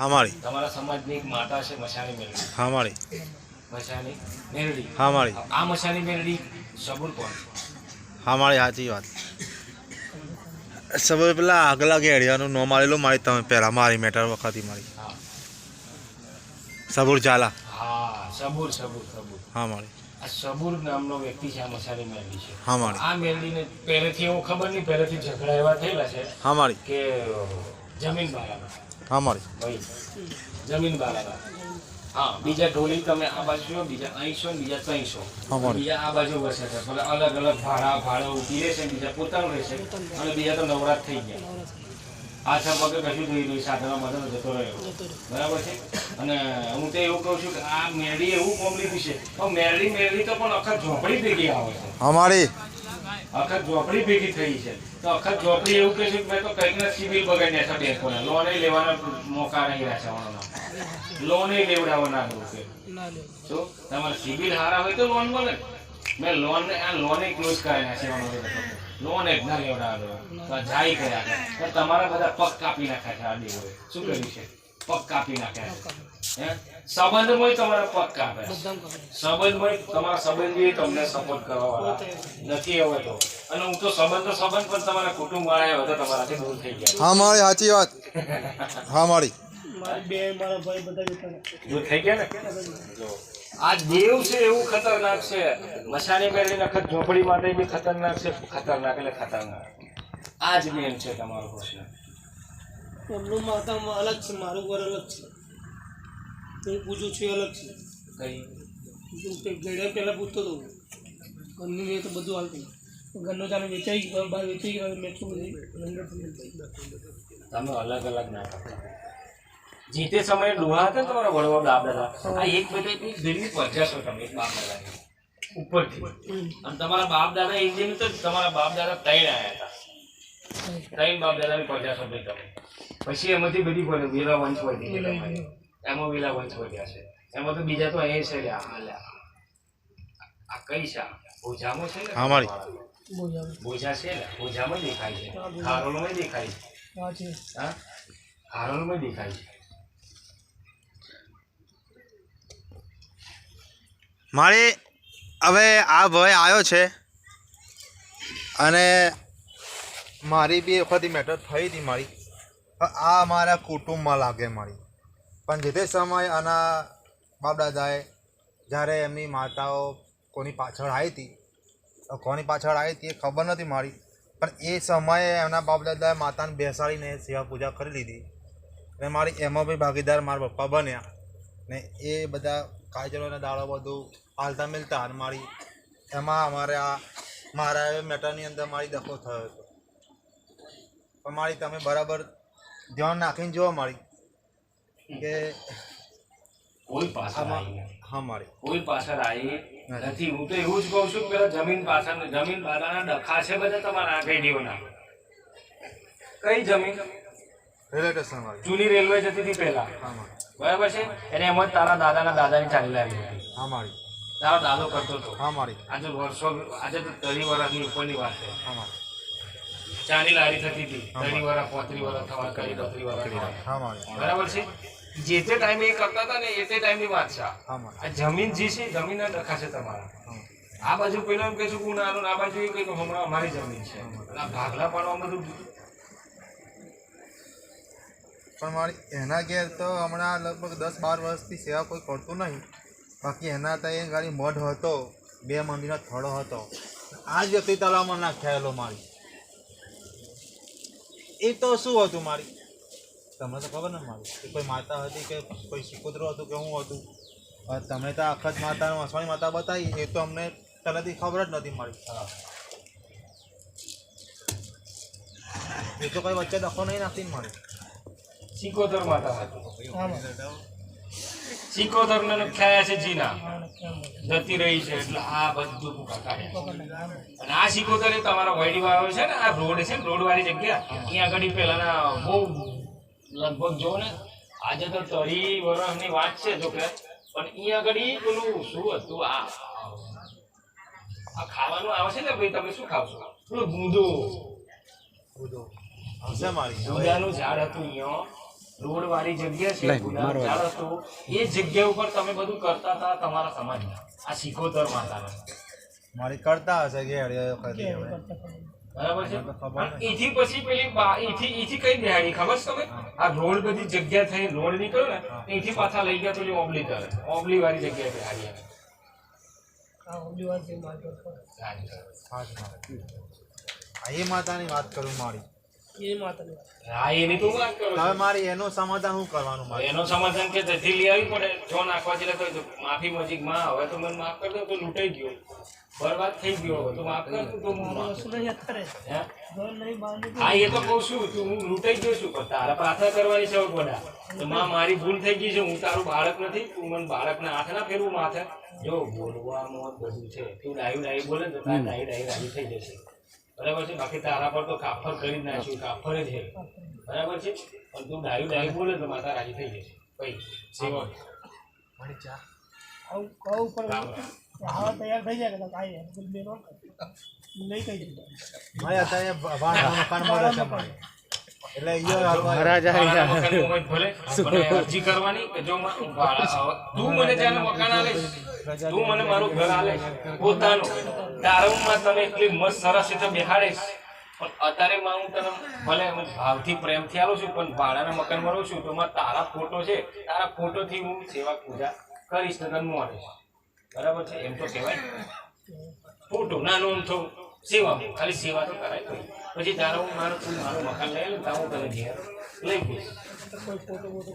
હા મારી. તમારા સમાજની એક માતા છે મશાની મેરડી. હામાળી મશાની મેરડી. હામાળી આ મશાની મેરડી સબૂર કોણ છે? હા સાચી વાત. સબર પેલા આગલા ગેડિયાનું નો મારેલું મારી તમે પહેલાં મારી મેટર વખત મારી. હા. સબુર ચાલા હા સબૂર સબૂર સબૂર. હા મારી. આ સબૂર નામનો વ્યક્તિ છે આ મશાની મેરડી છે. હા મારી. આ મેરડીને પહેલેથી એવું ખબર નહીં પહેલેથી ઝઘડા એવા થયેલા છે હા મારી. કે જમીન બાળાના હા મારી ભાઈ જમીન બાળાના હા બીજા ઢોલી તમે આ બાજુ છો બીજા અહીંશો ને બીજા ત્રણસો. હા, બીજા આ બાજુ વસે છે. ભલે અલગ અલગ ભાડા ભાડો ઊભી રહેશે બીજા પોતાનું રહેશે અને બીજા તો નવરાત થઈ ગયા. આછા પગે કશું થઈ રહ્યું સાધનો બધો જતો રહ્યો. બરાબર છે? અને હું તો એવું કહું છું કે આ મેળી એવું કોમ્પ્લિકેશન છે. તો મેરડી તો પણ અખત ઝોપડી ભેગી આવે છે. હા મારી અખત ઝોપડી ભેગી થઈ છે. તો અખત ઝોપડી એવું કહે છે કે મેં તો કંઈક ના સિવિલ બગાડી નાખ્યા બેંકોને. લોન લેવાના મોકા નહીં રાખ્યા લોન લેવડાવવાના લોકો તો તમારે સિવિલ હારા હોય તો લોન મળે મેં લોન આ લોન ક્લોઝ કરાવી નાખ્યા લોન એક ના લેવડાવે તો જાય કર્યા કરે. તમારા બધા પગ કાપી નાખ્યા છે આ દેવોએ. શું કર્યું છે? પગ કાપી નાખ્યા છે. સંબંધમાં તમારા પગ કાપે. સંબંધમાં તમારા સંબંધી તમને સપોર્ટ કરવા નથી હવે તો. અને હું તો સંબંધ તો સંબંધ પણ તમારા કુટુંબ વાળા હવે તો તમારાથી દૂર થઈ ગયા. હા મારી સાચી વાત. હા મારી. મારી બે મારા ભાઈ બધા જતા રહ્યા. દૂર થઈ ગયા ને? આ દેવ છે એવું ખતરનાક છે. મસાણી મેળવી નખત ઝોપડી માટે બી ખતરનાક છે. ખતરનાક એટલે ખતરનાક. આ જ મેન છે તમારો પ્રશ્ન. એમનું માતામાં અલગ છે મારું ઘર અલગ છે. હું પૂછું છું અલગ છે? કઈ? હું તે ગળ્યા પહેલાં પૂછતો હતો ઘરનું મેં તો બધું હાલતું ઘરનો ચાલે વેચાઈ ગયો બહાર વેચાઈ ગયો મેં શું. તમે અલગ અલગ ના જે તે સમયે ડોહા હતા ને તમારા વડવા બાપ દાદા આ એક બધા એક દિલ્હી પહોંચ્યા છો તમે એક બાપ દાદા ઉપરથી અને તમારા બાપ દાદા એક દિન તો તમારા બાપ દાદા ત્રણ આવ્યા હતા. ત્રણ બાપ દાદાની પહોંચ્યા છો ભાઈ તમે. પછી એમાંથી બધી વેલા વંશ વધી ગયા તમારી. એમાં વેલા વંશ વધ્યા છે. એમાં તો બીજા તો અહીં છે લ્યા આ લ્યા. આ કઈ છે આ? છે ને? છે ને? ભુજામાં દેખાય છે. હારોલમાં દેખાય છે. હા હારોલમાં દેખાય છે. મારે હવે આ ભય આવ્યો છે અને મારી બી વખત મેટર થઈ હતી મારી. આ મારા કુટુંબમાં લાગે મારી. પણ જે તે સમય આના બાપ દાદાએ જ્યારે એમની માતાઓ કોની પાછળ આવી હતી કોની પાછળ આવી હતી એ ખબર નથી મારી. પણ એ સમયે એમના બાપ દાદાએ માતાને બેસાડીને સેવા પૂજા કરી લીધી. અને મારી એમાં બી ભાગીદાર મારા પપ્પા બન્યા. ને એ બધા કાયદરોને દાડો બધું હાલતા મિલતા અને મારી, એમાં અમારે આ મારા મેટરની અંદર મારી દખો થયો હતો. પણ મારી તમે બરાબર ધ્યાન નાખીને જુઓ મારી. કે કોઈ પાછળ હા મારી. કોઈ પાછળ આવી નથી. હું તો એવું જ કહું છું કે જમીન પાછળ જમીન પાછળના ડખા છે બધા તમારા આંખેડીઓના કઈ જમીન? રેલવે સ્ટેશન મારી જૂની રેલવે જતી હતી પહેલા. બરાબર છે? એને એમ જ તારા દાદાના દાદાની ચાલી લાવી હતી. હા મારી. તારો દાદો કરતો હતો. હા મારી. આજે વર્ષો આજે તો ત્રણ વર્ષની ઉપરની વાત છે. હા મારી. ચાની લારી થતી હતી. ત્રણ વર્ષ પોત્રી વર્ષ થવા કરી વર્ષ બરાબર છે? જે તે ટાઈમે એ કરતા હતા ને એ તે ટાઈમની વાત છે આ. જમીન જે છે જમીન જ છે તમારા. આ બાજુ પેલો એમ કહેશું હું નાનું આ બાજુ એ કહે કે હમણાં અમારી જમીન છે. આ ભાગલા પાડવા બધું પણ મારી એના ઘેર તો હમણાં લગભગ દસ બાર વર્ષથી સેવા કોઈ કરતું નહીં. બાકી એના તો એ ગાડી મઢ હતો બે મંદિરનો થડો હતો. આ જ વ્યક્તિ તળાવમાં નાખ્યાયેલો મારી. એ તો શું હતું મારી? તમને તો ખબર ને મારું કે કોઈ માતા હતી કે કોઈ સિકોતરો હતું કે હું હતું. તમે તો અખત માતા વસવાણી માતા બતાવી એ તો અમને પહેલાંથી ખબર જ નથી મારી. એ તો કઈ વચ્ચે દખો નહીં નાખતી ને મારી. સિકોતર માતા સિકોતર ને ખ્યાયા છે જીના? જતી રહી છે એટલે આ બધું ભૂખા કાઢ્યા. અને આ સિકોતર એ તમારા વાડી વાળો છે ને આ રોડ છે રોડ વાળી જગ્યા અહીંયા આગળ પેલાના બહુ લગભગ જો ને આજે તો તરી વર્ષની વાત છે જો કે પણ અહીંયા આગળ ઈ પેલું શું હતું? આ આ ખાવાનું આવે છે ને ભાઈ તમે શું ખાવશો? પેલું ગુંદો ગુંદાનું ઝાડ હતું અહીંયા રોડ વાળી જગ્યા છે ઝાડ હતું. એ જગ્યા ઉપર તમે બધું કરતા હતા તમારા સમાજમાં આ સિકોતર માતાના. મારી કરતા હશે કે. બરાબર છે? એથી પછી પેલી એથી એથી કઈ બેહાડી ખબર છે તમે આ રોડ બધી જગ્યા થઈ રોડ નીકળ્યો ને એથી પાછા લઈ ગયા પેલી ઓબલી તરફ. ઓબલી વાળી જગ્યાએ બેહાડી એ માતાની વાત કરું મારી. એ માતાની વાત. હા એની તો વાત કરો હવે મારી એનું સમાધાન હું કરવાનું મારે. એનો સમાધાન કે જથી લઈ આવી પડે. જો નાખવા છે તો માફી મજીકમાં હવે તો મને માફ કરી દો તો લૂંટાઈ ગયો. બરબાદ થઈ ગયો તો માફ કર તો મોમાં હે? એ તો કહું છું તું હું લૂંટાઈ ગયો છું પણ તારા પ્રાર્થના કરવાની છે હવે તો માં મારી ભૂલ થઈ ગઈ છે હું તારું બાળક નથી તું મને બાળકના હાથ ના ફેરવું માથે. જો બોલવામાં બધું છે. તું ડાયું ડાયું બોલે તો તારા ડાયું ડાયું રાજી થઈ જશે. બરાબર છે? બાકી તારા પર તો કાફર કરી નાખ્યું કાફર જ છે. બરાબર છે? પણ તું ડાયું ડાયું બોલે તો માતા રાજી થઈ જશે. ભાઈ સેવા આવું કહું પણ રામ રામ. તૈયાર થઈ જાય કે કાંઈ યાર નો નહીં કહી દીધું મારે અત્યારે મકાન છે મારે એટલે ઈયો હાલવા- ભાડાના મકાનનું હોય ભલે પણ અરજી કરવાની કે જો ભાડા તું મને જ્યારે મકાન આલે તું મને મારું ઘર આલે પોતાનું. તારુંમાં તમે એટલી મસ્ત સરસ રીતે બેહાડીશ. પણ અત્યારે માં હું તને ભલે હું ભાવથી પ્રેમથી આલું છું પણ ભાડાના મકાનમાં રહું છું તો તારા ફોટો છે. તારા ફોટોથી હું સેવા પૂજા કરીશ ને તને મળીશ બરાબર છે? એમ તો કહેવાય. ફોટો નાનો આમ તો સેવા ખાલી સેવા તો કરાય તો પછી તારો હું મારું તું મારું મકાન લઈ લે તારું હું તને ઘેર લઈ જઈશ કોઈ ફોટો બોટો